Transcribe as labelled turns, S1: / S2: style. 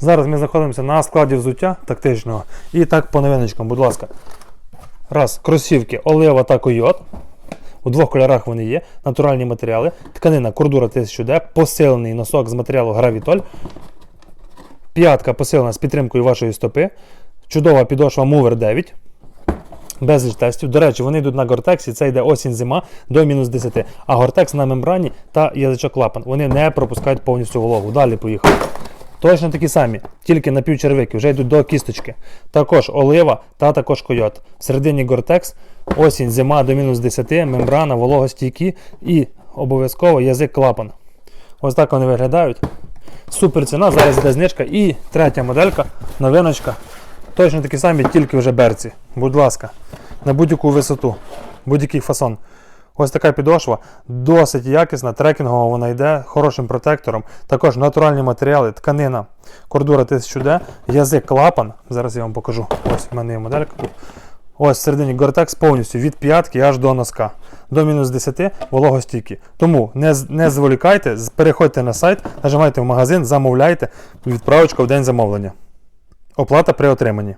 S1: Зараз ми знаходимося на складі взуття тактичного. І так по новиночкам, будь ласка. Раз, кросівки Олева та Койот. У двох кольорах вони є. Натуральні матеріали. Тканина Кордура 1000D, посилений носок з матеріалу Гравітоль. П'ятка посилена з підтримкою вашої стопи. Чудова підошва Mover 9. Безліч тестів. До речі, вони йдуть на гортексі, це йде осінь-зима до мінус 10. А гортекс на мембрані та язичок клапан. Вони не пропускають повністю вологу. Далі поїхали. Точно такі самі, тільки напівчервики, вже йдуть до кісточки. Також олива та також койот. Всередині гортекс, осінь, зима до мінус 10, мембрана, вологостійкі і обов'язково язик клапан. Ось так вони виглядають. Супер ціна, зараз йде знижка. І третя моделька, новиночка. Точно такі самі, тільки вже берці. Будь ласка, на будь-яку висоту, будь-який фасон. Ось така підошва, досить якісна, трекінгова вона йде, хорошим протектором. Також натуральні матеріали, тканина, кордура 1000D, язик клапан. Зараз я вам покажу. Ось в мене є моделька. Ось всередині Гортекс повністю від п'ятки аж до носка. До мінус 10 вологостійкі. Тому не, не зволікайте, переходьте на сайт, нажимайте в магазин, замовляйте, відправочка в день замовлення. Оплата при отриманні.